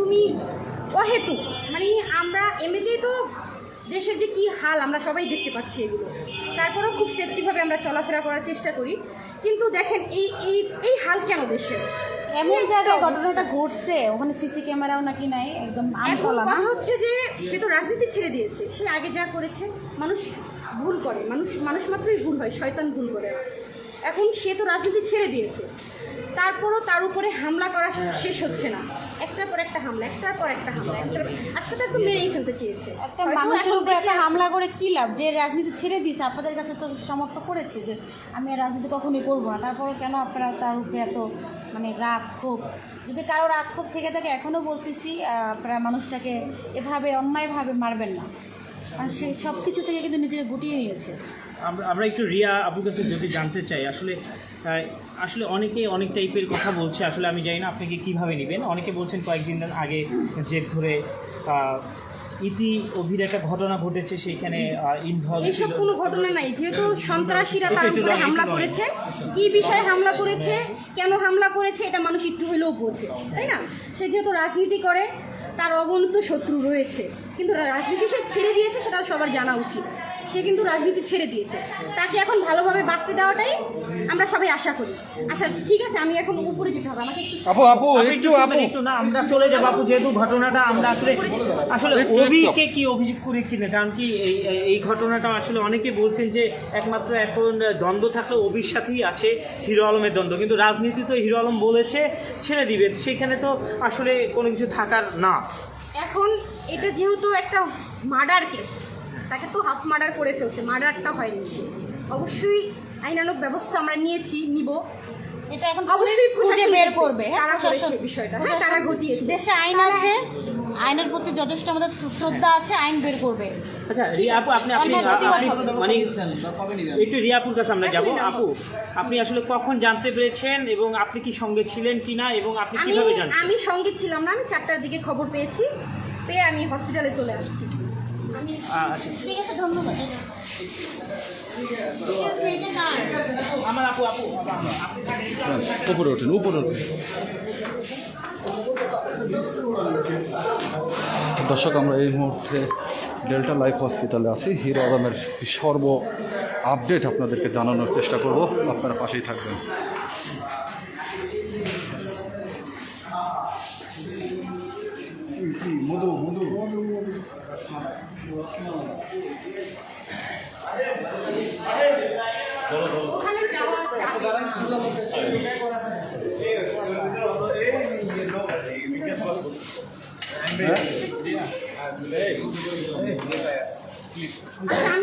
একদমই অহেতু মানে আমরা এমনিতেই তো দেশের যে কি হাল আমরা সবাই দেখতে পাচ্ছি এগুলো। তারপরেও খুব সেফটিভাবে আমরা চলাফেরা করার চেষ্টা করি। কিন্তু দেখেন এই এই এই হাল কেন দেশের? এমন জায়গায় ঘটনাটা ঘটছে ওখানে সিসি ক্যামেরাও নাকি নাই একদম কথা হচ্ছে যে সে তো রাজনীতি ছেড়ে দিয়েছে সে আগে যা করেছে মানুষ ভুল করে মানুষ মানুষ মাত্রই ভুল হয় শয়তান ভুল করে। এখন সে তো রাজনীতি ছেড়ে দিয়েছে। তারপরও তার উপরে হামলা করা শেষ হচ্ছে না। একটার পর একটা হামলা একটার পর একটা হামলা একটার আজকে তো একদম মেরেই ফেলতে চেয়েছে। একটা মানুষের উপরে একটা হামলা করে কি লাভ? যে রাজনীতি ছেড়ে দিয়েছে আপনাদের কাছে তো সমর্থ করেছে যে আমি আর রাজনীতি কখনোই করব না। তারপরে কেন আপনারা তার উপরে এত মানে রাগ ক্ষোভ? যদি কারও রাগ ক্ষোভ থেকে থাকে এখনও বলতেছি আপনারা মানুষটাকে এভাবে অন্যায়ভাবে মারবেন না। আর সে সব কিছু থেকে কিন্তু নিজেকে গুটিয়ে নিয়েছে। আমরা আমরা একটু রিয়া আপুর কাছে যদি জানতে চাই আসলে আসলে অনেকে অনেক টাইপের কথা বলছে আসলে আমি জানি না আপনাকে কীভাবে নেবেন। অনেকে বলছেন কয়েকদিন আগে জেদ ধরে ইতি অভির একটা ঘটনা ঘটেছে সেইখানে ইনভলভ এইসব কোনো ঘটনা নাই যেহেতু সন্ত্রাসীরা তার উপরে হামলা করেছে। কি বিষয়ে হামলা করেছে? কেন হামলা করেছে? এটা মানুষ একটু হলেও বোঝে তাই না? সে যেহেতু রাজনীতি করে তার অগণিত শত্রু রয়েছে। কিন্তু রাজনীতি সে ছেড়ে দিয়েছে সেটা সবার জানা উচিত। সে কিন্তু রাজনীতি ছেড়ে দিয়েছে। তাকে এখন ভালোভাবে বাঁচতে দেওয়াটাই আমরা সবাই আশা করি। আচ্ছা ঠিক আছে আমি এখন উপরে যেতে হবে। আমাকে একটু আপু আপু একটু আপু। একটু না আমরা চলে যাব আপু যেহেতু ঘটনাটা আমরা আসলে আসলে। অভিকে কি অভিযোগ করেছিলেন? কারণ কি এই এই- এই ঘটনাটা আসলে অনেকে বলছেন যে একমাত্র এখন দ্বন্দ্ব থাকলে অভির সাথেই আছে হিরো আলমের দ্বন্দ্ব। কিন্তু রাজনীতি তো হিরো আলম বলেছে ছেড়ে দিবে। সেখানে তো আসলে কোনো কিছু থাকার না। এখন এটা যেহেতু একটা মার্ডার কেস তাকে তো হাফ মার্ডার করে ফেলছে মার্ডারটা হয়নি সে। অবশ্যই আইনানুক ব্যবস্থা আমরা নিয়েছি নিব। এটা এখন অবশ্যই খুঁজে বের করবে হ্যাঁ, কারা করেছে বিষয়টা, হ্যাঁ, কারা ঘটিয়েছে। দেশে আইন আছে আইনের প্রতি যথেষ্ট আমাদের শ্রদ্ধা আছে আইন বের করবে। আচ্ছা রিয়া আপু আপনি। মানে একটু রিয়া আপুর কাছে আমরা যাব। আপু। আপনি আসলে কখন জানতে পেরেছেন এবং আপনি কি সঙ্গে ছিলেন কিনা এবং আপনি আমি কীভাবে জানছেন? আমি সঙ্গে ছিলাম না আমি চারটার দিকে খবর পেয়েছি পেয়ে আমি হসপিটালে চলে আসছি। উপরে ওঠেন উপরে ওঠেন দর্শক, আমরা এই মুহূর্তে ডেল্টা লাইফ হসপিটালে আছি। হিরো আলমের সর্ব আপডেট আপনাদেরকে জানানোর চেষ্টা করব। আপনারা পাশেই থাকবেন। ওখানে যাওয়া আচ্ছা, আমি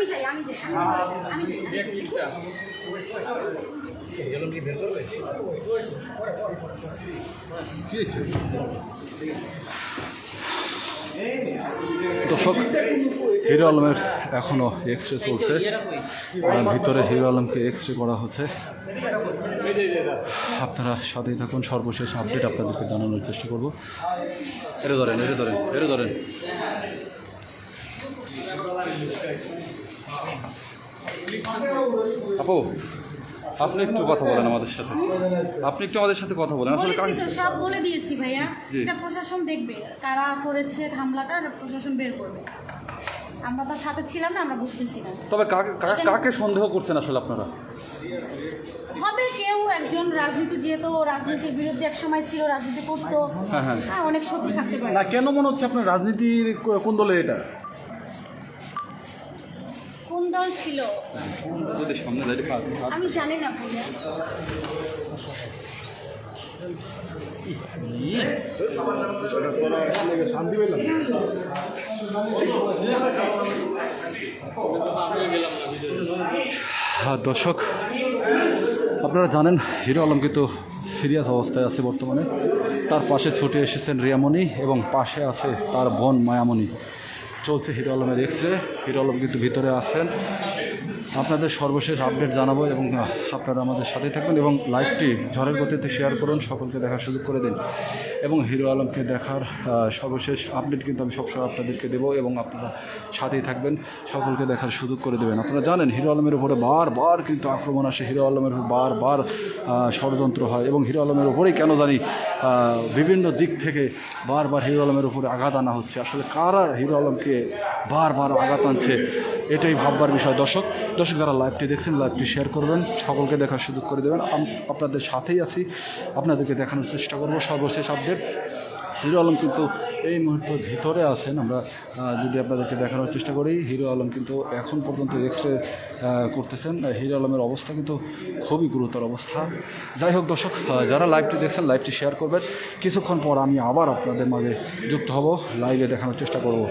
দর্শক, হিরো আলমের এখনও এক্স রে চলছে ভিতরে হিরো আলমকে এক্স রে করা হচ্ছে। আপনারা সাথেই থাকুন। সর্বশেষ আপডেট আপনাদেরকে জানানোর চেষ্টা করব। এরে ধরেন এরে ধরেন এরে ধরেন। আপু আপনি একটু কথা বলেন আমাদের সাথে। আপনি একটু আমাদের সাথে কথা বলেন আসলে বলেছি তো সব বলে দিয়েছি ভাইয়া। জি। এটা প্রশাসন দেখবে কারা করেছে হামলাটা প্রশাসন বের করবে। আমরা তো সাথে ছিলাম না আমরা বুঝতেছি না। তবে কাকে কাকে- কাকে সন্দেহ করছেন আসলে আপনারা? হবে কেউ একজন রাজনীতি যেহেতু রাজনীতির বিরুদ্ধে এক সময় ছিল রাজনীতি করতো। হ্যাঁ, হ্যাঁ। হ্যাঁ অনেক সত্যি থাকতে পারে। না কেন মনে হচ্ছে আপনার রাজনীতির কো- কোন দলে এটা? কোন দল ছিল আমি জানি না শান্তি পেলাম হ্যাঁ দর্শক আপনারা জানেন হিরো আলম কিন্তু সিরিয়াস অবস্থায় আছে বর্তমানে। তার পাশে ছুটে এসেছেন রিয়ামণি এবং পাশে আছে তার বোন মায়ামণি। চলছে হিরো আলমের এক্স রে হিরো আলম কিন্তু ভিতরে আছেন। আপনাদের সর্বশেষ আপডেট জানাব এবং আপনারা আমাদের সাথে থাকবেন এবং লাইভটি ঝড়ের গতিতে শেয়ার করুন, সকলকে দেখার সুযোগ করে দিন। এবং হিরো আলমকে দেখার সর্বশেষ আপডেট কিন্তু আমি সবসময় আপনাদেরকে দেবো এবং আপনারা সাথেই থাকবেন। সকলকে দেখার সুযোগ করে দেবেন। আপনারা জানেন, হিরো আলমের উপরে বারবার কিন্তু আক্রমণ আসে। হিরো আলমের বারবার ষড়যন্ত্র হয় এবং হিরো আলমের উপরেই কেন জানি বিভিন্ন দিক থেকে বারবার হিরো আলমের উপরে আঘাত আনা হচ্ছে। আসলে কারা হিরো আলমকে বারবার আঘাত আনছে, এটাই ভাববার বিষয়। দর্শক দর্শক যারা লাইভটি দেখছেন লাইভটি শেয়ার করবেন, সকলকে দেখার সুযোগ করে দেবেন। আপনাদের সাথেই আছি। আপনাদেরকে দেখানোর চেষ্টা করব সর্বশেষ আপডেট হিরো আলম কিন্তু এই মুহূর্তে ভিতরে আছেন। আমরা যদি আপনাদেরকে দেখানোর চেষ্টা করি, হিরো আলম কিন্তু এখন পর্যন্ত এক্স রে করতেছেন। হিরো আলমের অবস্থা কিন্তু খুবই গুরুতর অবস্থা। যাই হোক দর্শক যারা লাইভটি দেখছেন লাইভটি শেয়ার করবেন। কিছুক্ষণ পর আমি আবার আপনাদের মাঝে যুক্ত হব লাইভে দেখানোর চেষ্টা করব।